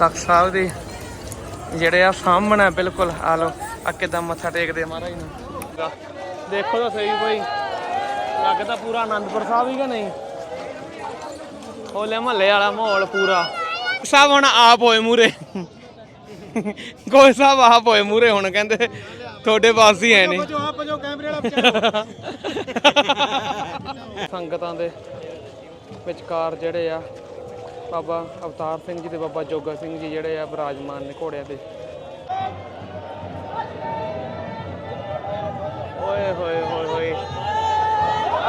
ਤਖਤ ਸਾਹਿਬ ਦੇ ਜਿਹੜੇ ਆ ਸਾਹਮਣੇ ਬਿਲਕੁਲ ਆ ਲੋ ਆ ਕਿਦਾਂ ਮੱਥਾ ਟੇਕਦੇ ਮਹਾਰਾਜ ਨੂੰ। ਦੇਖੋ ਤਾਂ ਸਹੀ ਕੋਈ ਲੱਗਦਾ ਪੂਰਾ ਆਨੰਦਪੁਰ ਸਾਹਿਬ ਹੀ ਕਿ ਨਹੀਂ? ਹੋਲੇ ਮਹੱਲੇ ਵਾਲਾ ਮਾਹੌਲ ਪੂਰਾ। ਸਭ ਹੁਣ ਆਪ ਹੋਏ ਮੂਰੇ ਕੋਈ ਸਭ ਆਪ ਹੋਏ ਮੂਰੇ ਹੁਣ ਕਹਿੰਦੇ ਤੁਹਾਡੇ ਪਾਸ ਹੀ ਐ ਵਾਲਾ ਸੰਗਤਾਂ ਦੇ ਵਿਚਕਾਰ ਜਿਹੜੇ ਆ ਬਾਬਾ ਅਵਤਾਰ ਸਿੰਘ ਜੀ ਤੇ ਬਾਬਾ ਜੋਗਾ ਸਿੰਘ ਜੀ ਜਿਹੜੇ ਆ ਬਿਰਾਜਮਾਨ ਨੇ ਘੋੜਿਆਂ ਤੇ। ਓਏ ਹੋਏ ਹੋਏ ਹੋਏ।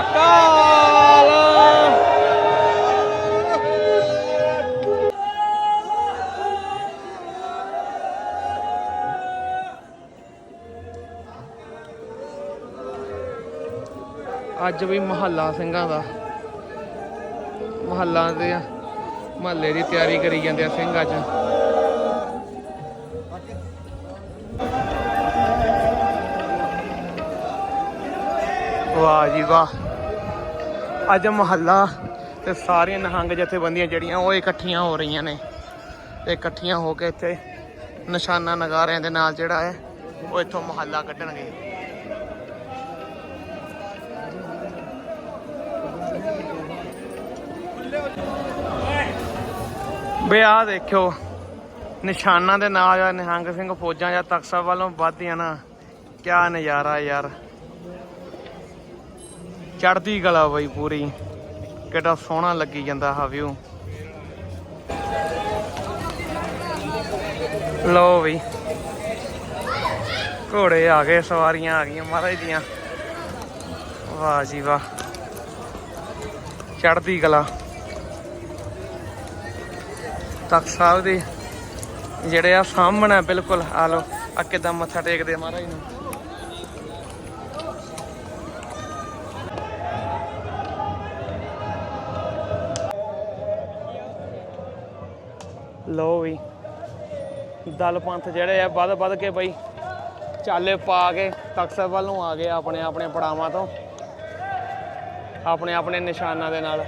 ਅਕਾਲ! ਅੱਜ ਵੀ ਮਹੱਲਾ ਸਿੰਘਾਂ ਦਾ। ਮਹੱਲਾ ਦੇ ਮਹੱਲੇ ਦੀ ਤਿਆਰੀ ਕਰੀ ਜਾਂਦੇ ਆ ਸਿੰਘ ਅੱਜ। ਵਾਹ ਜੀ ਵਾਹ। ਅੱਜ ਮਹੱਲਾ ਤੇ ਸਾਰੀਆਂ ਨਹੰਗ ਜਥੇਬੰਦੀਆਂ ਜਿਹੜੀਆਂ, ਉਹ ਇਕੱਠੀਆਂ ਹੋ ਰਹੀਆਂ ਨੇ। ਤੇ ਇਕੱਠੀਆਂ ਹੋ ਕੇ ਇੱਥੇ ਨਿਸ਼ਾਨਾ ਨਗਾਰਿਆਂ ਦੇ ਨਾਲ ਜਿਹੜਾ ਹੈ, ਉਹ ਇੱਥੋਂ ਮਹੱਲਾ ਕੱਢਣਗੇ। ਬੇ ਆ ਦੇਖਿਓ। ਨਿਸ਼ਾਨਾਂ ਦੇ ਨਾਲ ਆ, ਨਿਹੰਗ ਸਿੰਘ ਫੌਜਾਂ ਜਾਂ ਤਖਤ ਵੱਲੋਂ ਵੱਧਦੀਆਂ ਨਾ। ਕਿਆ ਨਜ਼ਾਰਾ ਯਾਰ। ਚੜਦੀ ਕਲਾ ਬਈ ਪੂਰੀ। ਕਿੱਡਾ ਸੋਹਣਾ ਲੱਗੀ ਜਾਂਦਾ ਹਾ ਵਿਊ ਲੋ ਵੀ ਘੋੜੇ ਆ ਗਏ, ਸਵਾਰੀਆਂ ਆ ਗਈਆਂ ਮਹਾਰਾਜ ਦੀਆਂ। ਵਾਹ ਜੀ ਵਾਹ। ਚੜਦੀ ਕਲਾ। ਤਖਤ ਸਾਹਿਬ ਦੇ ਜਿਹੜੇ ਆ ਸਾਹਮਣੇ ਬਿਲਕੁਲ। ਆ ਲੋ ਆ ਕਿਦਾਂ ਮੱਥਾ ਟੇਕਦੇ ਮਹਾਰਾਜ ਨੂੰ। ਲੋ ਵੀ, ਦਲ ਪੰਥ ਜਿਹੜੇ ਆ, ਵੱਧ ਵੱਧ ਕੇ ਬਈ ਚਾਲੇ ਪਾ ਕੇ ਤਖਤ ਸਾਹਿਬ ਵੱਲ ਨੂੰ ਆ ਗਏ ਆਪਣੇ ਆਪਣੇ ਪੜਾਵਾਂ ਤੋਂ, ਆਪਣੇ ਆਪਣੇ ਨਿਸ਼ਾਨਾਂ ਦੇ ਨਾਲ।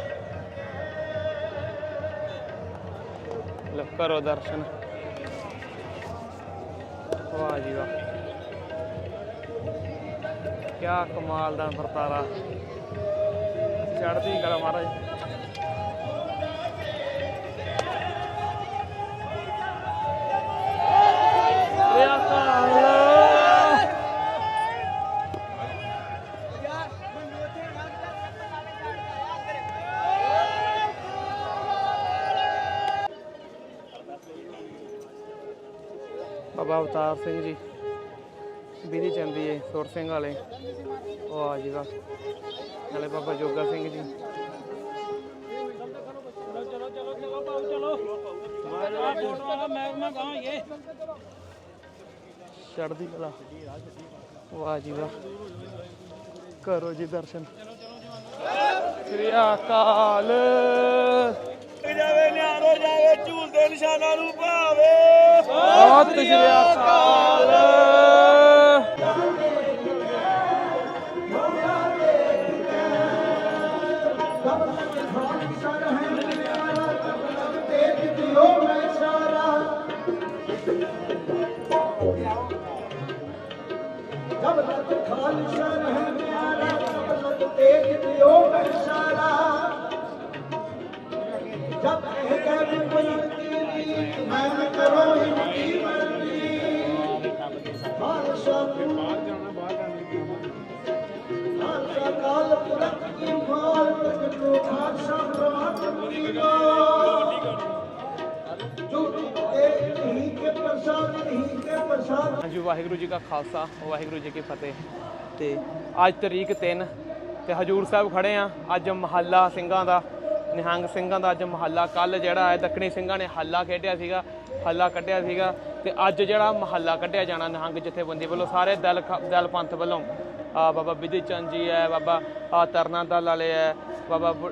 ਕਰੋ ਦਰਸ਼ਨ। ਵਾਹ ਜੀ ਵਾਹ। ਕਿਆ ਕਮਾਲ ਦਾ ਵਰਤਾਰਾ। ਚੜ੍ਹਦੀ ਕਲਾ ਮਹਾਰਾਜ। ਅਵਤਾਰ ਸਿੰਘ ਜੀ, ਬਿਧੀ ਚੰਦੀ ਏ, ਸੁਰ ਸਿੰਘ ਵਾਲੇ। ਉਹ ਆ ਜੀ ਬਸ ਨਾਲੇ ਬਾਬਾ ਜੋਗਾ ਸਿੰਘ ਜੀ। ਚੜ੍ਹਦੀ ਕਲਾ। ਵਾਹ ਜੀ ਵਾਹ ਕਰੋ ਜੀ ਦਰਸ਼ਨ। ਸ੍ਰੀ ਅਕਾਲ। ਜਾਵੇ ਨਿਆਰੋ ਜਾਵੇ ਝੂਲਦੇ ਨਿਸ਼ਾਨਾਂ ਨੂੰ ਭਾਵੇ। ਸਤਿ ਸ੍ਰੀ ਅਕਾਲ ਖਾਲਸਾ ਰਹਿ ਪਿਆਰਾ ਤਬ ਤੱਕ ਦੇਖ ਦਿਓ ਬਸ਼ਾਰਾ ਜਬ ਹਾਂਜੀ, ਵਾਹਿਗੁਰੂ ਜੀ ਕਾ ਖਾਲਸਾ, ਵਾਹਿਗੁਰੂ ਜੀ ਕੀ ਫਤਿਹ। ਤੇ ਅੱਜ ਤਰੀਕ 3 ਤੇ ਹਜੂਰ ਸਾਹਿਬ ਖੜੇ ਆ, ਅੱਜ ਮਹੱਲਾ ਸਿੰਘਾਂ ਦਾ ਨਿਹੰਗ ਸਿੰਘਾਂ ਦਾ ਅੱਜ ਮਹੱਲਾ ਕੱਲ ਜਿਹੜਾ ਹੈ ਦੱਖਣੀ ਸਿੰਘਾਂ ਨੇ ਹੱਲਾ ਖੇਡਿਆ ਸੀਗਾ, ਹੱਲਾ ਕੱਢਿਆ ਸੀਗਾ ਤੇ ਅੱਜ ਜਿਹੜਾ ਮਹੱਲਾ ਕੱਢਿਆ ਜਾਣਾ ਨਿਹੰਗ ਜਥੇਬੰਦੀ ਵੱਲੋਂ, ਸਾਰੇ ਦਲ ਖ- ਦਲ ਪੰਥ ਵੱਲੋਂ। ਆ ਬਾਬਾ ਵਿਧੀ ਚੰਦ ਜੀ ਹੈ, ਬਾਬਾ, ਆ ਤਰਨਾ ਦਲ ਵਾਲੇ ਹੈ, ਬਾਬਾ ਬੁ-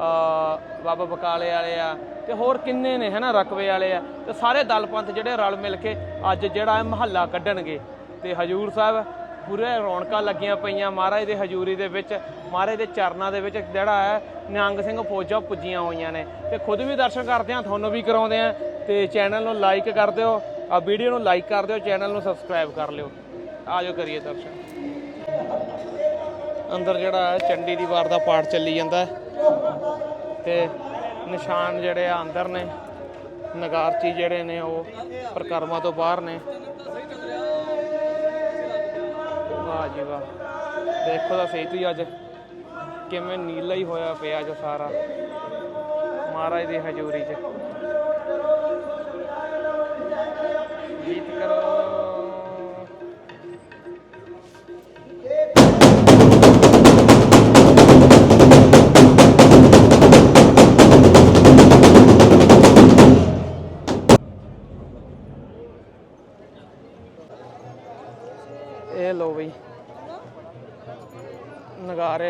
ਆ ਬਾਬਾ ਬਕਾਲੇ ਵਾਲੇ ਆ ਤੇ ਹੋਰ ਕਿੰਨੇ ਨੇ ਹਨਾ ਰਕਵੇ ਵਾਲੇ ਆ ਤੇ ਸਾਰੇ ਦਲ ਪੰਥ ਜਿਹੜੇ ਰਲ ਮਿਲ ਕੇ ਅੱਜ ਜਿਹੜਾ ਹੈ ਮਹੱਲਾ ਕੱਢਣਗੇ। ਤੇ ਹਜੂਰ ਸਾਹਿਬ ਪੂਰੇ ਰੌਣਕਾਂ ਲੱਗੀਆਂ ਪਈਆਂ। ਮਹਾਰਾਜ ਦੇ ਹਜੂਰੀ ਦੇ ਵਿੱਚ, ਮਹਾਰਾਜ ਦੇ ਚਰਨਾਂ ਦੇ ਵਿੱਚ ਜਿਹੜਾ ਹੈ, ਨਿਹੰਗ ਸਿੰਘ ਫੌਜਾਂ ਪੁੱਜੀਆਂ ਹੋਈਆਂ ਨੇ। ਤੇ ਖੁਦ ਵੀ ਦਰਸ਼ਨ ਕਰਦੇ ਆ ਤੁਹਾਨੂੰ ਵੀ ਕਰਾਉਂਦੇ ਆ ਤੇ ਚੈਨਲ ਨੂੰ ਲਾਈਕ ਕਰ ਦਿਓ, ਆ ਵੀਡੀਓ ਨੂੰ ਲਾਈਕ ਕਰ ਦਿਓ ਚੈਨਲ ਨੂੰ ਸਬਸਕ੍ਰਾਈਬ ਕਰ ਲਿਓ। ਆਜੋ ਕਰੀਏ ਦਰਸ਼ਨ। ਅੰਦਰ ਜਿਹੜਾ ਚੰਡੀ ਦੀ ਵਾਰ ਦਾ ਪਾਠ ਚੱਲੀ ਜਾਂਦਾ ਹੈ। ਤੇ ਨਿਸ਼ਾਨ ਜਿਹੜੇ ਆ ਅੰਦਰ ਨੇ, ਨਗਾਰਚੀ ਜਿਹੜੇ ਨੇ ਉਹ ਪ੍ਰਕਰਮਾਂ ਤੋਂ ਬਾਹਰ ਨੇ। ਵਾਹ ਜੀ ਵਾਹ ਦੇਖੋ ਤਾਂ ਸਹੀ ਤੁਸੀਂ ਅੱਜ। ਕਿਵੇਂ ਨੀਲਾ ਹੀ ਹੋਇਆ ਪਿਆ ਅੱਜ ਸਾਰਾ। ਮਹਾਰਾਜ ਦੀ ਹਜ਼ੂਰੀ 'ਚ। ਗੀਤ ਕਰੋ।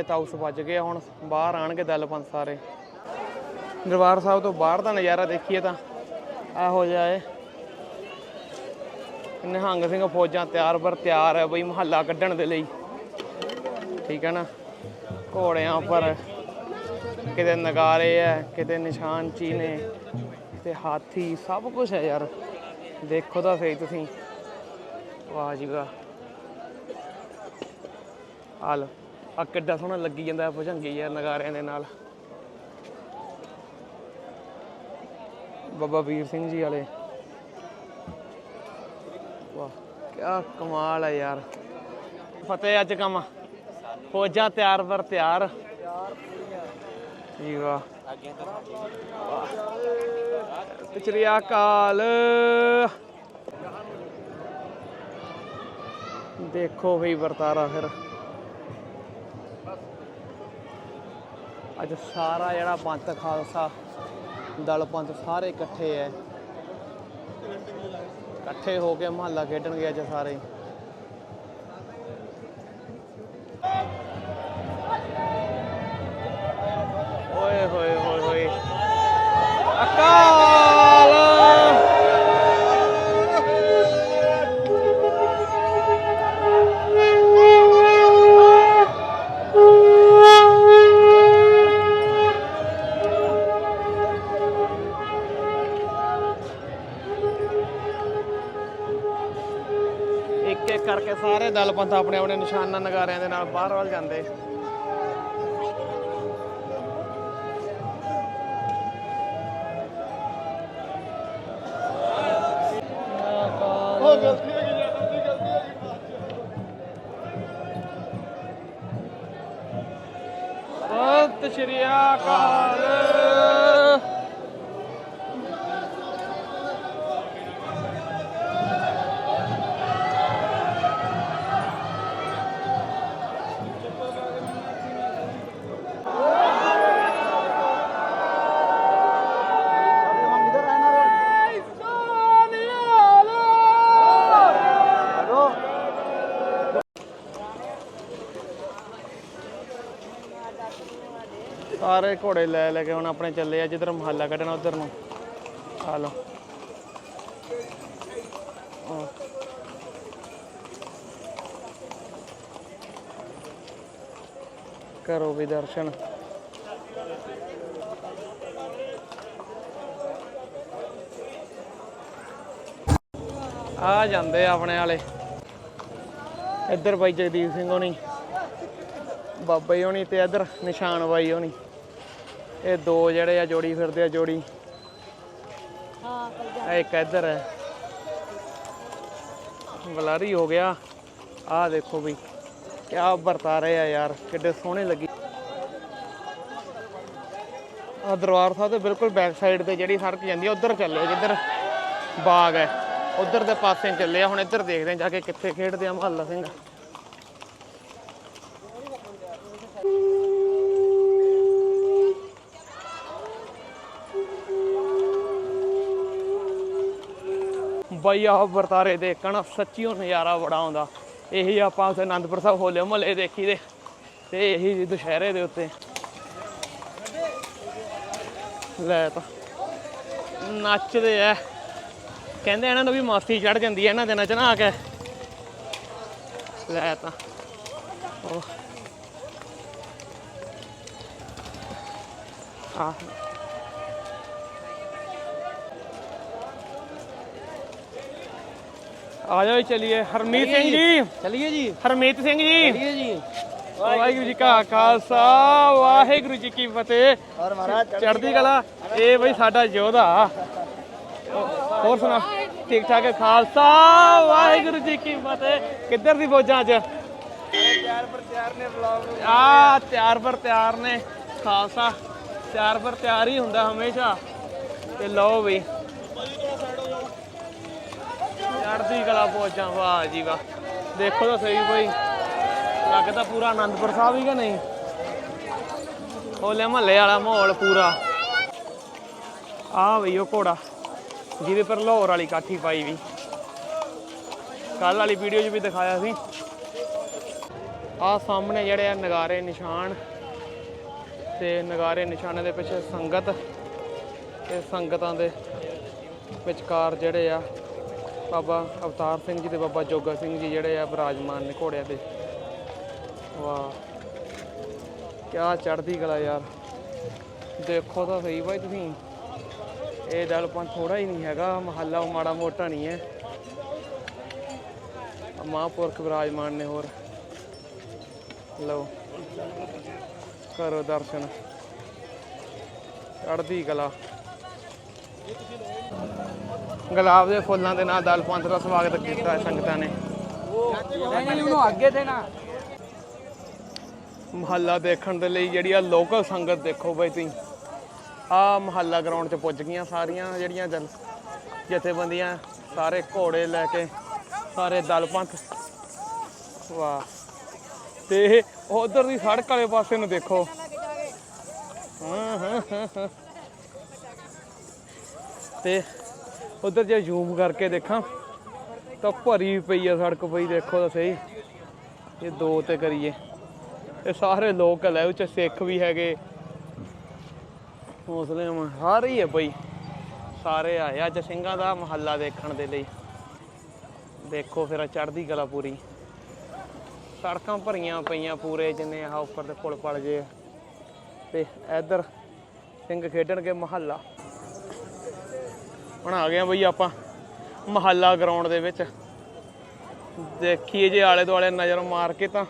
ਨਗਾਰੇ ਤਾਉਸ ਵੱਜ ਗਿਆ ਹੁਣ, ਬਾਹਰ ਆਣਗੇ ਦਲਪੰਥ ਸਾਰੇ। ਦਰਬਾਰ ਸਾਹਿਬ ਤੋਂ ਬਾਹਰ ਦਾ ਨਜ਼ਾਰਾ ਦੇਖੀਏ ਤਾਂ, ਇਹੋ ਜਿਹਾ ਏ। ਨਿਹੰਗ ਸਿੰਘ ਫੌਜਾਂ ਤਿਆਰ ਬਰ ਤਿਆਰ ਹੈ ਬਈ ਮਹੱਲਾ ਕੱਢਣ ਦੇ ਲਈ। ਠੀਕ ਹੈ ਨਾ? ਘੋੜਿਆਂ ਪਰ ਕਿਤੇ ਨਗਾਰੇ ਐ ਕਿਤੇ ਨਿਸ਼ਾਨ ਚੀ ਨੇ ਤੇ ਹਾਥੀ, ਸਭ ਕੁਝ ਹੈ ਯਾਰ। ਦੇਖੋ ਤਾਂ ਸਹੀ ਤੁਸੀਂ। ਵਾਹ ਜੀ ਵਾਹ। ਆ ਆ ਕਿੱਡਾ ਸੋਹਣਾ ਲੱਗੀ ਜਾਂਦਾ ਭੁਜੰਗੀ ਯਾਰ ਨਗਾਰਿਆਂ ਦੇ ਨਾਲ। ਬਾਬਾ ਵੀਰ ਸਿੰਘ ਜੀ ਵਾਲੇ। ਵਾਹ ਕੀ ਕਮਾਲ ਹੈ ਯਾਰ। ਫਤਿਹ ਅੱਜ ਕੰਮ। ਫੌਜਾਂ ਤਿਆਰ ਵਰ ਤਿਆਰ। ਜੀ ਵਾਹ। ਪਿਛਲੀ ਅਕਾਲ। ਦੇਖੋ ਵੀ ਵਰਤਾਰਾ ਫਿਰ। ਅੱਜ ਸਾਰਾ ਜਿਹੜਾ ਪੰਥ ਖਾਲਸਾ ਦਲ ਪੰਥ ਸਾਰੇ ਇਕੱਠੇ ਐ। ਇਕੱਠੇ ਹੋ ਕੇ ਮਹੱਲਾ ਖੇਡਣਗੇ ਅੱਜ ਸਾਰੇ। ਇੱਕ ਕਰਕੇ ਸਾਰੇ ਦਲ ਪੰਥ ਆਪਣੇ ਆਪਣੇ ਨਿਸ਼ਾਨਾ ਨਗਾਰਿਆਂ ਦੇ ਨਾਲ ਬਾਹਰ ਵੱਲ ਜਾਂਦੇ। ਸਾਰੇ ਘੋੜੇ ਲੈ ਲੈ ਕੇ ਹੁਣ ਆਪਣੇ ਚੱਲੇ ਆ, ਜਿੱਧਰ ਮਹੱਲਾ ਕੱਢਣਾ ਉਧਰ ਨੂੰ। ਆ ਲਓ। ਕਰੋ ਵੀ ਦਰਸ਼ਨ। ਆ ਜਾਂਦੇ ਆ ਆਪਣੇ ਵਾਲੇ। ਇੱਧਰ ਬਾਈ ਜਗਦੀਪ ਸਿੰਘ ਹੋਣੀ, ਬਾਬਾ ਜੀ ਹੋਣੀ ਤੇ ਇੱਧਰ ਨਿਸ਼ਾਨ ਬਾਈ ਹੋਣੀ। ਇਹ ਦੋ ਜਿਹੜੇ ਆ ਜੋੜੀ ਫਿਰਦੇ ਆ ਜੋੜੀ। ਹਾਂ ਇੱਕ ਇੱਧਰ ਹੈ। ਬਲਾਰੀ ਹੋ ਗਿਆ। ਆਹ ਦੇਖੋ ਬਈ ਕਿਆ ਵਰਤਾਰੇ ਆ ਯਾਰ ਕਿੱਡੇ ਸੋਹਣੇ ਲੱਗੀ। ਆ ਦਰਬਾਰ ਸਾਹਿਬ ਦੇ ਬਿਲਕੁਲ ਬੈਕ ਸਾਈਡ ਤੇ ਜਿਹੜੀ ਸੜਕ ਜਾਂਦੀ ਆ ਉਧਰ ਚੱਲੇ ਜਿੱਧਰ ਬਾਗ ਹੈ ਉਧਰ ਦੇ ਪਾਸੇ ਚੱਲੇ ਆ। ਹੁਣ ਇੱਧਰ ਦੇਖਦੇ ਆ ਜਾ ਕੇ ਕਿੱਥੇ ਖੇਡਦੇ ਆ ਮਹੱਲਾ ਸਿੰਘ। ਬਈ ਆਹ ਵਰਤਾਰੇ ਦੇਖਣ, ਸੱਚੀਓ ਨਜ਼ਾਰਾ ਬੜਾ ਆਉਂਦਾ। ਇਹੀ ਆਪਾਂ ਉੱਥੇ ਆਨੰਦਪੁਰ ਸਾਹਿਬ ਹੋਲੇ ਮਹੱਲੇ ਦੇਖੀ ਦੇ, ਤੇ ਇਹੀ ਦੁਸ਼ਹਿਰੇ ਦੇ ਉੱਤੇ। ਲੈ ਤਾਂ, ਨੱਚਦੇ ਐ। ਕਹਿੰਦੇ ਇਹਨਾਂ ਨੂੰ ਵੀ ਮਾਸੀ ਚੜ ਜਾਂਦੀ ਐ ਇਹਨਾਂ ਦਿਨਾਂ ਚ ਨਾ ਆ ਕੇ। ਲੈ ਤਾਂ, ਉਹ। ਆ ਆ ਜਾਓ ਜੀ ਚਲਿਏ। ਹਰਮੀਤ ਸਿੰਘ ਜੀ। ਚਲਿਏ ਜੀ। ਹਰਮੀਤ ਸਿੰਘ ਜੀ। ਚਲਿਏ ਜੀ। ਵਾਹਿਗੁਰੂ ਜੀ ਕਾ ਖਾਲਸਾ ਵਾਹਿਗੁਰੂ ਜੀ ਕੀ ਫਤਿਹ। ਔਰ ਮਹਾਰਾਜ ਚੜ੍ਹਦੀ ਕਲਾ। ਇਹ ਬਈ ਸਾਡਾ ਯੋਧਾ। ਹੋਰ ਸੁਣਾ ਠੀਕ ਠਾਕ ਹੈ? ਖਾਲਸਾ ਵਾਹਿਗੁਰੂ ਜੀ ਕੀ ਫਤਿਹ। ਕਿੱਧਰ ਦੀ ਫੌਜਾਂ ਅੱਜ? ਤਿਆਰ ਪਰ ਤਿਆਰ ਨੇ ਵਲੌਗ ਆ ਤਿਆਰ ਪਰ ਤਿਆਰ ਨੇ। ਖਾਲਸਾ ਤਿਆਰ ਪਰ ਤਿਆਰ ਹੀ ਹੁੰਦਾ ਹਮੇਸ਼ਾ। ਤੇ ਲਓ ਵੀ ਚੜ੍ਹਦੀ ਕਲਾ ਫੌਜਾਂ, ਵਾਹ ਜੀ ਵਾਹ। ਦੇਖੋ ਤਾਂ ਸਹੀ ਬਈ। ਲੱਗਦਾ ਪੂਰਾ ਆਨੰਦਪੁਰ ਸਾਹਿਬ ਹੀ ਕਿ ਨਹੀਂ? ਹੋਲੇ ਮਹੱਲੇ ਵਾਲਾ ਮਾਹੌਲ ਪੂਰਾ। ਆ ਬਈ ਉਹ ਘੋੜਾ, ਜਿਹਦੇ ਪਰ ਲਾਹੌਰ ਵਾਲੀ ਕਾਠੀ ਪਾਈ ਵੀ। ਕੱਲ ਵਾਲੀ ਵੀਡੀਓ 'ਚ ਵੀ ਦਿਖਾਇਆ ਸੀ। ਆ ਸਾਹਮਣੇ ਜਿਹੜੇ ਆ ਨਗਾਰੇ ਨਿਸ਼ਾਨ ਤੇ ਨਗਾਰੇ ਨਿਸ਼ਾਨਾਂ ਦੇ ਪਿੱਛੇ ਸੰਗਤ। ਤੇ ਸੰਗਤਾਂ ਦੇ ਵਿਚਕਾਰ ਜਿਹੜੇ ਆ ਬਾਬਾ ਅਵਤਾਰ ਸਿੰਘ ਜੀ ਤੇ ਬਾਬਾ ਜੋਗਾ ਸਿੰਘ ਜੀ ਜਿਹੜੇ ਆ ਬਿਰਾਜਮਾਨ ਨੇ ਘੋੜਿਆਂ ਤੇ। ਵਾਹ, ਕਿਆ ਚੜ੍ਹਦੀ ਕਲਾ ਯਾਰ। ਦੇਖੋ ਤਾਂ ਸਹੀ ਬਾਈ ਤੁਸੀਂ। ਇਹ ਦਲਪਨ ਥੋੜਾ ਹੀ ਨਹੀਂ ਹੈਗਾ, ਮਹੱਲਾ ਮਾੜਾ ਮੋਟਾ ਨਹੀਂ ਹੈ। ਮਹਾਂਪੁਰਖ ਵਿਰਾਜਮਾਨ ਨੇ ਹੋਰ। ਲਓ, ਕਰੋ ਦਰਸ਼ਨ। ਚੜਦੀ ਕਲਾ। ਗੁਲਾਬ ਦੇ ਫੁੱਲਾਂ ਦੇ ਨਾਲ ਦਲ ਪੰਥ ਦਾ ਸਵਾਗਤ ਕੀਤਾ ਸੰਗਤਾਂ ਨੇ। ਨਹੀਂ ਨਹੀਂ ਉਹਨੂੰ ਅੱਗੇ ਦੇਣਾ ਮਹੱਲਾ ਦੇਖਣ ਦੇ ਲਈ ਜਿਹੜੀ ਆ ਲੋਕਲ ਸੰਗਤ ਦੇਖੋ ਬਈ ਤੁਸੀਂ। ਆ ਮਹੱਲਾ ਗਰਾਊਂਡ 'ਚ ਪੁੱਜ ਗਈਆਂ ਸਾਰੀਆਂ ਜਿਹੜੀਆਂ ਜਨ ਜਥੇਬੰਦੀਆਂ, ਸਾਰੇ ਘੋੜੇ ਲੈ ਕੇ, ਸਾਰੇ ਦਲ ਪੰਥ ਵਾਹ। ਤੇ ਉਧਰ ਦੀ ਸੜਕ ਵਾਲੇ ਪਾਸੇ ਨੂੰ ਦੇਖੋ। ਤੇ ਉਧਰ ਜੇ ਜ਼ੂਮ ਕਰਕੇ ਦੇਖਾਂ, ਤਾਂ ਭਰੀ ਪਈ ਆ ਸੜਕ ਪਈ ਦੇਖੋ ਤਾਂ ਸਹੀ। ਇਹ ਦੋ ਤੇ ਕਰੀਏ। ਇਹ ਸਾਰੇ ਲੋਕਲ ਹੈ ਉਹ ਸਿੱਖ ਵੀ ਹੈਗੇ। ਮੁਸਲਿਮ ਸਾਰੇ ਹੀ ਹੈ ਬਈ। ਸਾਰੇ ਆਏ, ਅੱਜ ਸਿੰਘਾਂ ਦਾ ਮਹੱਲਾ ਦੇਖਣ ਦੇ ਲਈ। ਦੇਖੋ ਫਿਰ ਚੜ੍ਹਦੀ ਕਲਾ ਪੂਰੀ। ਸੜਕਾਂ ਭਰੀਆਂ ਪਈਆਂ ਪੂਰੇ, ਜਿੰਨੇ ਆ ਉੱਪਰ ਦੇ ਪੁਲ ਪਲ ਜੇ। ਆ। ਤੇ ਇੱਧਰ ਸਿੰਘ ਖੇਡਣਗੇ ਮਹੱਲਾ। ਹੁਣ ਆ ਗਏ ਆ ਬਈ ਆਪਾਂ ਮਹੱਲਾ ਗਰਾਊਂਡ ਦੇ ਵਿੱਚ। ਦੇਖੀਏ ਜੇ ਆਲੇ ਦੁਆਲੇ ਨਜ਼ਰ ਮਾਰ ਕੇ ਤਾਂ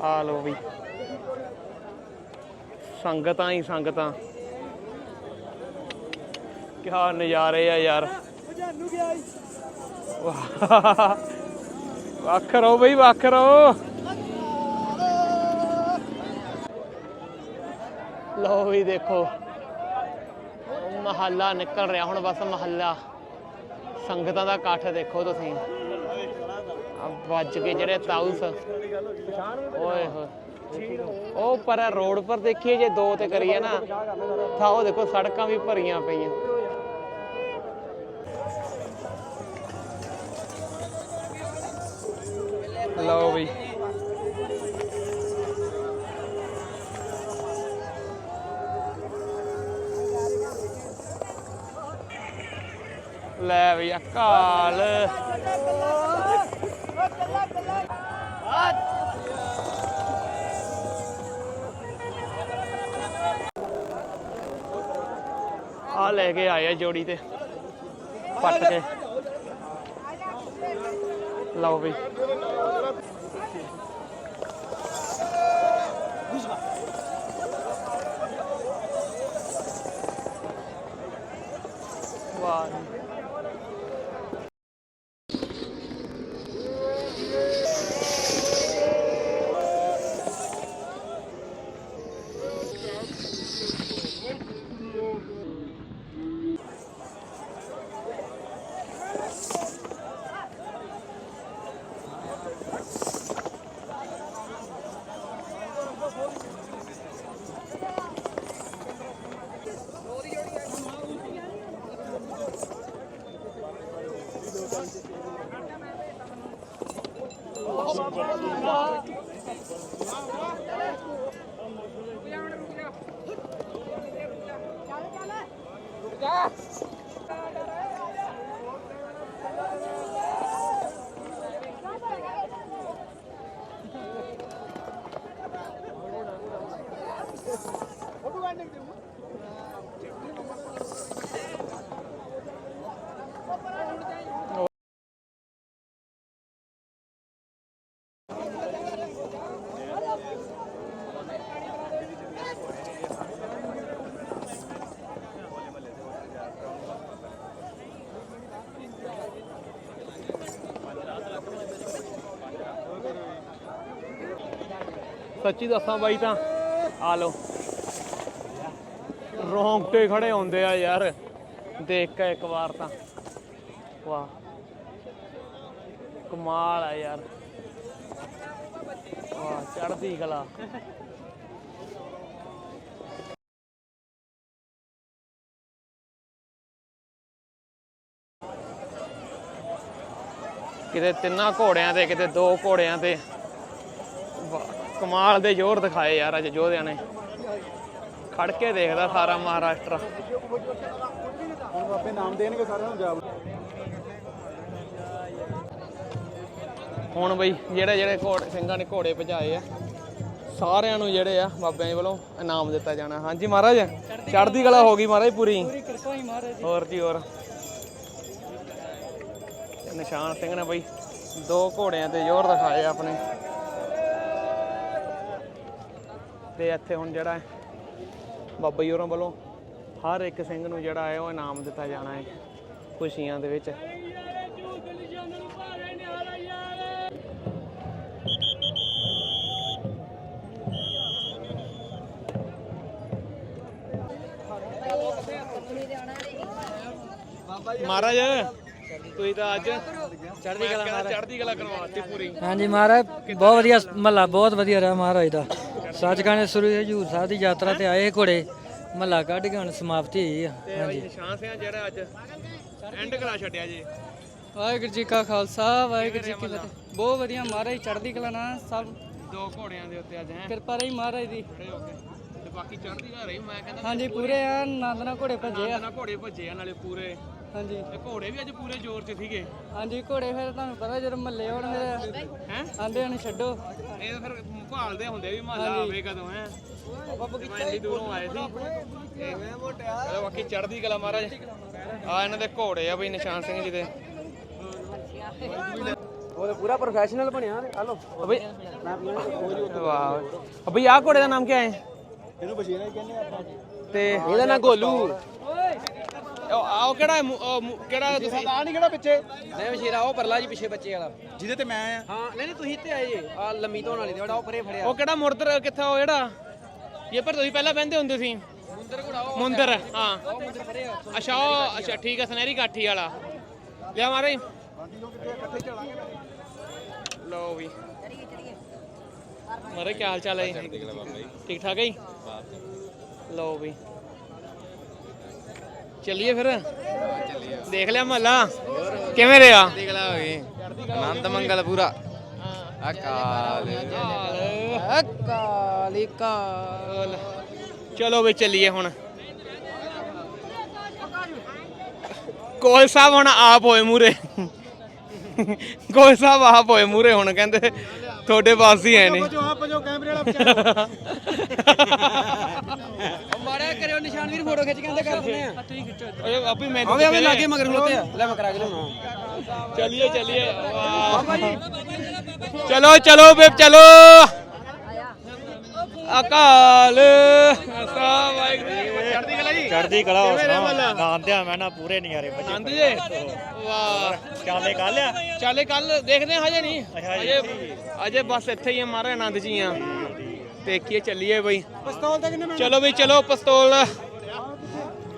ਆ ਲੋ ਵੀ ਸੰਗਤਾਂ ਹੀ ਸੰਗਤਾਂ। ਕਿਆ ਨਜ਼ਾਰੇ ਆ ਯਾਰ। ਵਾਹ। ਵੱਖ ਰਹੋ ਬਈ, ਵੱਖ ਰਹੋ। ਲੋ ਵੀ ਦੇਖੋ। ਮਹੱਲਾ ਨਿਕਲ ਰਿਹਾ। ਹੁਣ ਬਸ ਮਹੱਲਾ। ਸੰਗਤਾਂ ਦਾ ਇਕੱਠ ਦੇਖੋ ਤੁਸੀਂ। ਆ ਵੱਜ ਕੇ ਜਿਹੜੇ ਤਾਊਸ। ਓਏ ਹੋਏ। ਉਹ ਪਰ ਰੋਡ ਪਰ ਦੇਖੀਏ ਜੇ ਦੋ ਤੇ ਕਰੀਏ ਨਾ। ਤਾਂ ਉਹ ਦੇਖੋ ਸੜਕਾਂ ਵੀ ਭਰੀਆਂ ਪਈਆਂ। ਲਓ ਬਈ ਲੈ ਬਈ ਅਕਾਲ ਆ ਲੈ ਕੇ ਆਏ ਆ ਜੋੜੀ ਤੇ। ਪੱਟ ਕੇ। ਲਓ ਬਈ ਸੱਚੀ ਦੱਸਾਂ ਬਾਈ ਤਾਂ। ਆ ਲੋ ਰੋਂਗਟੇ ਖੜੇ ਹੁੰਦੇ ਆ ਯਾਰ। ਦੇਖ ਕੇ ਇੱਕ ਵਾਰ ਤਾਂ। ਵਾਹ। ਕਮਾਲ ਆ ਯਾਰ। ਵਾਹ, ਚੜ੍ਹਦੀ ਕਲਾ। ਕਿਤੇ ਤਿੰਨਾਂ ਘੋੜਿਆਂ ਤੇ, ਕਿਤੇ ਦੋ ਘੋੜਿਆਂ ਤੇ। ਕਮਾਲ ਦੇ ਜ਼ੋਰ ਦਿਖਾਏ ਯਾਰ ਅੱਜ ਯੋਧਿਆਂ ਨੇ। ਖੜ ਕੇ ਦੇਖਦਾ ਸਾਰਾ ਮਹਾਰਾਸ਼ਟਰ। ਹੁਣ ਬਾਬੇ ਨਾਮ ਦੇਣਗੇ ਸਾਰਿਆਂ ਨੂੰ ਜਾਬ ਹੁਣ ਬਈ ਜਿਹੜੇ ਜਿਹੜੇ ਘੋੜੇ ਸਿੰਘਾਂ ਨੇ ਘੋੜੇ ਭਜਾਏ ਆ ਸਾਰਿਆਂ ਨੂੰ ਜਿਹੜੇ ਆ ਬਾਬਿਆਂ ਦੇ ਵੱਲੋਂ ਇਨਾਮ ਦਿੱਤਾ ਜਾਣਾ। ਹਾਂਜੀ ਮਹਾਰਾਜ ਚੜ੍ਹਦੀ ਕਲਾ ਹੋ ਗਈ ਮਹਾਰਾਜ ਪੂਰੀ। ਕਿਰਪਾ ਹੀ ਮਹਾਰਾਜ ਹੋਰ ਜੀ ਹੋਰ। ਨਿਸ਼ਾਨ ਸਿੰਘ ਨੇ ਬਈ ਦੋ ਘੋੜਿਆਂ ਤੇ ਜ਼ੋਰ ਦਿਖਾਏ ਆਪਣੇ। ਤੇ ਇੱਥੇ ਹੁਣ ਜਿਹੜਾ ਬਾਬਾ ਜੀ ਹੋਰਾਂ ਵੱਲੋਂ ਹਰ ਇੱਕ ਸਿੰਘ ਨੂੰ ਜਿਹੜਾ ਹੈ ਉਹ ਇਨਾਮ ਦਿੱਤਾ ਜਾਣਾ ਹੈ ਖੁਸ਼ੀਆਂ ਦੇ ਵਿੱਚ। ਮਹਾਰਾਜ ਤੁਸੀਂ ਤਾਂ ਅੱਜ ਚੜ੍ਹਦੀ ਕਲਾ ਮਹਾਰਾਜ। ਚੜ੍ਹਦੀ ਕਲਾ ਕਰਵਾਤੀ ਪੂਰੀ। ਹਾਂਜੀ ਮਹਾਰਾਜ ਬਹੁਤ ਵਧੀਆ ਮਹੱਲਾ ਬਹੁਤ ਵਧੀਆ ਰਿਹਾ ਮਹਾਰਾਜ ਦਾ। ਸੱਚਖੰਡ ਸ੍ਰੀ ਹਜੂਰ ਸਾਹਿਬ ਦੀ ਯਾਤਰਾ ਤੇ ਆਏ ਘੋੜੇ ਮਹੱਲਾ ਕੱਢ ਕੇ ਹੁਣ ਸਮਾਪਤੀ ਹੋਈ ਆ। ਤੇ ਬਾਈ ਨਿਸ਼ਾਨ ਸਿੰਘ ਜਿਹੜਾ ਅੱਜ ਐਂਡ ਕਰਾ ਛੱਡਿਆ ਜੀ। ਵਾਹਿਗੁਰੂ ਜੀ ਕਾ ਖਾਲਸਾ ਵਾਹਿਗੁਰੂ ਜੀ ਕੀ ਫਤਿਹ। ਬਹੁਤ ਵਧੀਆ ਮਹਾਰਾਜ ਚੜ੍ਹਦੀ ਕਲਾ ਨਾਲ ਸਭ। ਦੋ ਘੋੜਿਆਂ ਦੇ ਉੱਤੇ ਅੱਜ ਹੈ? ਕਿਰਪਾ ਰਹੀ ਮਹਾਰਾਜ ਦੀ। ਤੇ ਬਾਕੀ ਚੜ੍ਹਦੀ ਕਲਾ ਰਹੀ ਮੈਂ ਕਹਿੰਦਾ ਹਾਂਜੀ ਪੂਰੇ ਆ ਆਨੰਦ ਨਾਲ ਘੋੜੇ ਭੱਜੇ ਆ। ਨਾ ਘੋੜੇ ਭੱਜੇ ਆ ਨਾਲੇ ਪੂਰੇ ਹਾਂਜੀ। ਤੇ ਘੋੜੇ ਵੀ ਅੱਜ ਪੂਰੇ ਜ਼ੋਰ 'ਚ ਸੀਗੇ। ਹਾਂਜੀ ਘੋੜੇ ਫਿਰ ਤੁਹਾਨੂੰ ਪਤਾ ਜਦੋਂ ਮਹੱਲੇ ਹੋਣ ਫਿਰ ਹੈ? ਆਂਦੇ ਹਨ ਛੱਡੋ। ਇਹ ਫਿਰ ਭਾਲਦੇ ਹੁੰਦੇ ਵੀ ਮਹੱਲਾ ਆਵੇ ਕਦੋਂ ਹੈ? ਮੈਂ ਇੰਨੀ ਦੂਰੋਂ ਆਏ ਸੀ। ਤੇ ਚਲੋ ਬਾਕੀ ਚੜ੍ਹਦੀ ਕਲਾ ਮਹਾਰਾਜ। ਆ ਇਹਨਾਂ ਦੇ ਘੋੜੇ ਆ ਬਈ ਨਿਸ਼ਾਨ ਸਿੰਘ ਜੀ ਦੇ। ਉਹ ਪੂਰਾ ਪ੍ਰੋਫੈਸ਼ਨਲ ਬਣਿਆ ਹਲੋ ਅਬੇ ਵਾਹ। ਅਬੇ ਆ ਘੋੜੇ ਦਾ ਨਾਮ ਕੀ ਹੈ ਇਹਨੂੰ ਬਸ਼ੀਰਾ ਹੀ ਕਹਿੰਦੇ ਆਪਾਂ। ਤੇ ਇਹਦਾ ਨਾਂ ਗੋਲੂ। ਉਹ ਕਿਹੜਾ ਹੈ ਮੁ- ਉਹ ਮੁ- ਕਿਹੜਾ ਤੁਸੀਂ ਆ ਨਹੀਂ ਕਿਹੜਾ ਪਿੱਛੇ? ਨਹੀਂ ਵਸ਼ੀਰਾ ਉਹ ਪਰਲਾ ਜੀ ਪਿੱਛੇ ਬੱਚੇ ਵਾਲਾ। ਜਿਹਦੇ ਤੇ ਮੈਂ ਆ ਹਾਂ ਨਹੀਂ ਨਹੀਂ ਤੁਸੀਂ ਤੇ ਆਏ ਆ ਲੰਮੀ ਧੋਣ ਵਾਲੀ ਤੇ ਜਿਹੜਾ ਉਹ ਪਰੇ ਫੜਿਆ। ਉਹ ਕਿਹੜਾ ਮੁਰਦਰ ਕਿੱਥੇ ਉਹ ਜਿਹੜਾ? ਇਹ ਪਰ ਤੁਸੀਂ ਪਹਿਲਾਂ ਬਹਿੰਦੇ ਹੁੰਦੇ ਸੀ। ਮੁੰਦਰ ਘੋੜਾ ਉਹ ਮੁੰਦਰ ਹਾਂ। ਉਹ ਮੁੰਦਰ ਪਰੇ ਆ। ਅੱਛਾ ਉਹ ਅੱਛਾ ਠੀਕ ਹੈ ਸੁਨਹਿਰੀ ਕਾਠੀ ਵਾਲਾ। ਲਿਆ ਮਾਰੇ। ਲਓ ਵੀ। ਮਾਰੇ ਕੀ ਹਾਲ ਚਾਲ ਹੈ ਜੀ? ਠੀਕ ਠਾਕ ਹੈ ਜੀ? ਲਓ ਵੀ। ਚੱਲੀਏ ਫਿਰ? ਦੇਖ ਲਿਆ ਮਹੱਲਾ। ਕਿਵੇਂ ਰਿਹਾ? ਨਿਕਲਾ ਹੋ ਗਈ ਆਨੰਦ ਮੰਗਲ ਪੂਰਾ। ਅਕਾਲ। ਅਕਾਲੀ ਕਾਲ ਚਲੋ ਵੀ ਚੱਲੀਏ ਹੁਣ। ਕੋਲ ਸਾਹਿਬ ਹੁਣ ਆਪ ਹੋਏ ਮੂਰੇ ਕੋਲ ਸਾਹਿਬ ਆਪ ਹੋਏ ਮੂਰੇ ਹੁਣ ਕਹਿੰਦੇ। ਤੁਹਾਡੇ ਪਾਸ ਹੀ ਹੈ ਨਹੀਂ। ਜੋ ਆਪ ਜੋ ਕੈਮਰੇ ਵਾਲਾ ਬਚਾ ਮਾਰਿਆ ਕਰਿਓ ਨਿਸ਼ਾਨ ਵੀਰ ਫੋਟੋ ਖਿੱਚ ਕੇ ਕਰ ਦਿੰਦੇ ਆ। ਤੁਸੀਂ ਖਿੱਚੋ ਓਏ ਆਪੀ ਮੈਂ ਆਵੇ ਆਵੇ ਲਾਗੇ ਮਗਰ ਖਲੋਤੇ ਆ। ਲੈ ਮੈਂ ਕਰਾ ਕੇ ਲਿਆਉਣਾ। ਚਲਿਏ ਚਲਿਏ। ਵਾਹ। ਚਲੋ ਚਲੋ ਬੇਬ ਚਲੋ। ਅਕਾਲ। ਅਸਾ ਵਾਹਿਗੁਰੂ। ਚੜ੍ਹਦੀ ਕਲਾ ਜੀ? ਚੜ੍ਹਦੀ ਕਲਾ ਸੁਣਾ ਮਹੱਲਾ? ਨਾਂਦਿਆ ਮੈਂ ਨਾ ਪੂਰੇ ਨਜ਼ਾਰੇ ਬੱਜੇ ਆਂਦੀ ਜੇ ਵਾਹ। ਚਾਲੇ ਕੱਲ ਆ? ਚੱਲੇ ਕੱਲ ਦੇਖਦੇ ਹਜੇ ਨਹੀਂ। ਹਜੇ ਅਜੇ ਬਸ ਇੱਥੇ ਹੀ ਆ ਮਾਰੇ ਆਨੰਦ ਜੀ ਆ। ਦੇਖੀਏ ਚੱਲੀਏ ਬਈ। ਪਿਸਤੌਲ ਤੇ ਕਿੰਨੇ ਚਲੋ ਬਈ ਚਲੋ ਪਿਸਤੌਲ।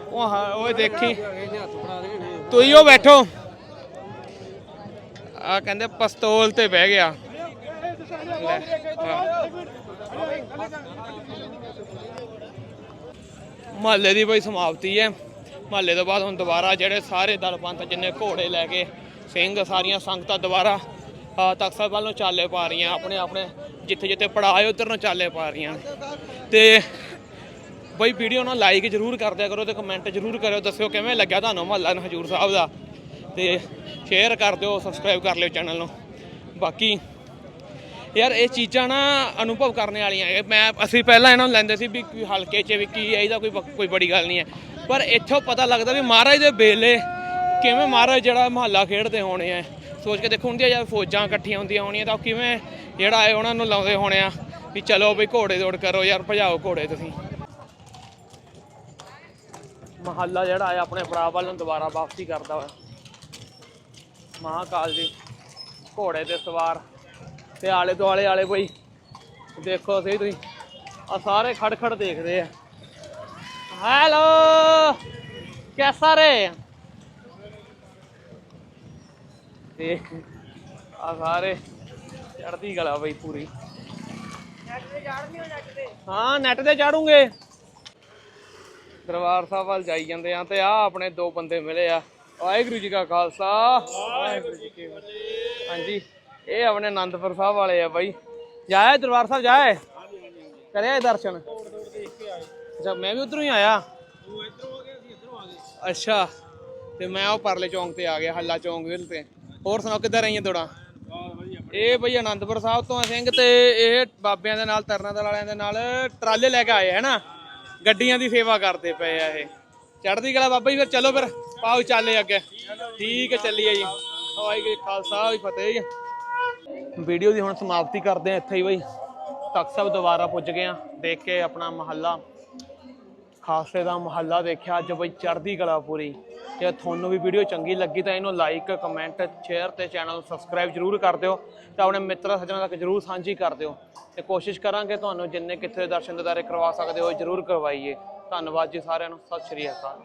ਉਹ ਹਾਂ ਓਏ ਦੇਖੀ। ਤੁਸੀਂ ਉਹ ਬੈਠੋ। ਆ ਕਹਿੰਦੇ ਪਿਸਤੌਲ ਤੇ ਬਹਿ ਗਿਆ। ਮਹੱਲੇ ਦੀ ਬਈ ਸਮਾਪਤੀ ਹੈ। ਮਹੱਲੇ ਤੋਂ ਬਾਅਦ ਹੁਣ ਦੁਬਾਰਾ ਜਿਹੜੇ ਸਾਰੇ ਦਲ ਪੰਥ ਜਿੰਨੇ ਘੋੜੇ ਲੈ ਕੇ ਸਿੰਘ ਸਾਰੀਆਂ ਸੰਗਤਾਂ ਦੁਬਾਰਾ ਆ ਤਖਤ ਸਾਹਿਬ ਵੱਲ ਨੂੰ ਚਾਲੇ ਪਾ ਰਹੀਆਂ, ਆਪਣੇ ਆਪਣੇ ਜਿੱਥੇ ਜਿੱਥੇ ਪੜਾਏ ਉਧਰ ਨੂੰ ਚਾਲੇ ਪਾ ਰਹੀਆਂ ਤੇ ਬਈ ਵੀਡੀਓ ਨੂੰ ਲਾਈਕ ਜਰੂਰ ਕਰ ਦਿਆ ਕਰੋ ਤੇ ਕਮੈਂਟ ਜਰੂਰ ਕਰਿਓ, ਦੱਸਿਓ ਕਿਵੇਂ ਲੱਗਿਆ ਤੁਹਾਨੂੰ ਮਹੱਲਾ ਹਜੂਰ ਸਾਹਿਬ ਦਾ। ਤੇ ਸ਼ੇਅਰ ਕਰ ਦਿਓ ਸਬਸਕ੍ਰਾਈਬ ਕਰ ਲਿਓ ਚੈਨਲ ਨੂੰ। ਬਾਕੀ ਯਾਰ, ਇਹ ਚੀਜ਼ਾਂ ਨਾ ਅਨੁਭਵ ਕਰਨ ਵਾਲੀਆਂ ਮੈਂ, ਅਸੀਂ ਪਹਿਲਾਂ ਇਹਨਾਂ ਨੂੰ ਲੈਂਦੇ ਸੀ ਵੀ ਕੋਈ ਹਲਕੇ 'ਚ ਵੀ ਕੀ ਹੈ, ਇਹਦਾ ਕੋਈ ਕੋਈ ਬੜੀ ਗੱਲ ਨਹੀਂ ਹੈ। ਪਰ ਇੱਥੋਂ ਪਤਾ ਲੱਗਦਾ ਵੀ ਮਹਾਰਾਜ ਦੇ ਬੇਲੇ ਕਿਵੇਂ ਮਹਾਰਾਜ ਜਿਹੜਾ ਮਹੱਲਾ ਖੇਡਦੇ ਹੋਣੇ ਆ। ਸੋਚ ਕੇ ਦੇਖੋ, ਹੁੰਦੀਆਂ ਜਦ ਫੌਜਾਂ ਇਕੱਠੀਆਂ ਹੁੰਦੀਆਂ ਹੋਣੀਆਂ ਤਾਂ ਉਹ ਕਿਵੇਂ ਜਿਹੜਾ ਹੈ ਉਹਨਾਂ ਨੂੰ ਲਾਉਂਦੇ ਹੋਣੇ ਆ ਵੀ ਚਲੋ ਵੀ ਘੋੜੇ ਦੌੜ ਕਰੋ ਯਾਰ, ਭਜਾਓ ਘੋੜੇ ਤੁਸੀਂ। ਮਹੱਲਾ ਜਿਹੜਾ ਹੈ, ਆਪਣੇ ਭਰਾ ਵੱਲ ਨੂੰ ਦੁਬਾਰਾ ਵਾਪਸੀ ਕਰਦਾ ਹੋਇਆ। ਮਹਾਕਾਲ ਜੀ। ਘੋੜੇ ਤੇ ਸਵਾਰ। ਤੇ ਆਲੇ ਦੁਆਲੇ ਵਾਲੇ ਕੋਈ ਦੇਖੋ ਸਹੀ ਤੁਸੀਂ। ਆ ਸਾਰੇ ਖੜ ਖੜ ਦੇਖਦੇ ਆ। ਹੈਲੋ ਕੈਸਾ ਰੇ? ਤੇ ਆ ਸਾਰੇ ਚੜਦੀ ਗਲਾ ਬਈ ਪੂਰੀ। ਹਾਂ ਨੈਟ ਤੇ ਚਾੜੂਗੇ। ਦਰਬਾਰ ਸਾਹਿਬ ਵੱਲ ਜਾਈ ਜਾਂਦੇ ਆ ਤੇ ਆ ਆਪਣੇ ਦੋ ਬੰਦੇ ਮਿਲੇ ਆ। ਵਾਹਿਗੁਰੂ ਜੀ ਕਾ ਖਾਲਸਾ। ਵਾਹਿਗੁਰੂ ਜੀ ਕੀ ਫਤਿਹ। ਹਾਂਜੀ। ਇਹ ਆਪਣੇ ਆਨੰਦਪੁਰ ਸਾਹਿਬ ਵਾਲੇ ਆ ਬਾਈ। ਜਾਏ ਦਰਬਾਰ ਸਾਹਿਬ ਜਾਏ ਕਰਿਆ ਦਰਸ਼ਨ? ਅੱਛਾ, ਮੈਂ ਵੀ ਉਧਰੋਂ ਹੀ ਆਇਆ। ਅੱਛਾ, ਤੇ ਮੈਂ ਉਹ ਪਰਲੇ ਚੌਂਕ ਤੇ ਆ ਗਿਆ, ਹੱਲਾ ਚੌਂਕ ਵਿਲ ਤੇ ਹੋਰ ਸੁਣਾਓ ਕਿੱਧਰ ਆਈਆਂ ਤੋੜਾ ਇਹ ਬਈ ਆਨੰਦਪੁਰ ਸਾਹਿਬ ਤੋਂ ਸਿੰਘ ਤੇ ਇਹ ਬਾਬਿਆਂ ਦੇ ਨਾਲ, ਤਰਨਾ ਦਲ ਵਾਲਿਆਂ ਦੇ ਨਾਲ ਟਰਾਲੇ ਲੈ ਕੇ ਆਏ ਹੈ ਨਾ? ਗੱਡੀਆਂ ਦੀ ਸੇਵਾ ਕਰਦੇ ਪਏ ਆ ਇਹ। ਚੜ੍ਹਦੀ ਕਲਾ ਬਾਬਾ ਜੀ, ਫਿਰ ਚਲੋ ਫਿਰ। ਪਾਓ ਚੱਲੇ ਅੱਗੇ। ਠੀਕ ਹੈ, ਚੱਲੀਏ ਜੀ। ਵਾਹਿਗੁਰੂ ਖਾਲਸਾ ਵੀ ਫਤਿਹ ਜੀ। ਵੀਡੀਓ ਦੀ ਹੁਣ ਸਮਾਪਤੀ ਕਰਦੇ ਆ ਇੱਥੇ ਹੀ ਬਈ। ਤਖਤ ਸਾਹਿਬ ਦੁਬਾਰਾ ਪੁੱਜ ਗਏ ਆ ਦੇਖ ਕੇ ਆਪਣਾ ਮਹੱਲਾ, ਖਾਲਸੇ ਦਾ ਮਹੱਲਾ ਦੇਖਿਆ, ਅੱਜ ਬਈ ਚੜ੍ਹਦੀ ਕਲਾ ਪੂਰੀ। ਜੇ ਤੁਹਾਨੂੰ ਵੀ ਵੀਡੀਓ ਚੰਗੀ ਲੱਗੀ ਤਾਂ ਇਹਨੂੰ ਲਾਈਕ ਕਮੈਂਟ ਸ਼ੇਅਰ ਤੇ ਚੈਨਲ ਨੂੰ ਸਬਸਕ੍ਰਾਈਬ ਜਰੂਰ ਕਰ ਦਿਓ ਤੇ ਆਪਣੇ ਮਿੱਤਰਾਂ ਸੱਜਣਾਂ ਤੱਕ ਜਰੂਰ ਸਾਂਝੀ ਕਰ ਦਿਓ। ਤੇ ਕੋਸ਼ਿਸ਼ ਕਰਾਂਗੇ ਤੁਹਾਨੂੰ ਜਿੰਨੇ ਕਿੱਥੇ ਦਰਸ਼ਨ ਦਿਦਾਰੇ ਕਰਵਾ ਸਕਦੇ ਹੋ, ਜਰੂਰ ਕਰਵਾਈਏ। ਧੰਨਵਾਦ ਜੀ ਸਾਰਿਆਂ ਨੂੰ, ਸਤਿ ਸ਼੍ਰੀ ਅਕਾਲ।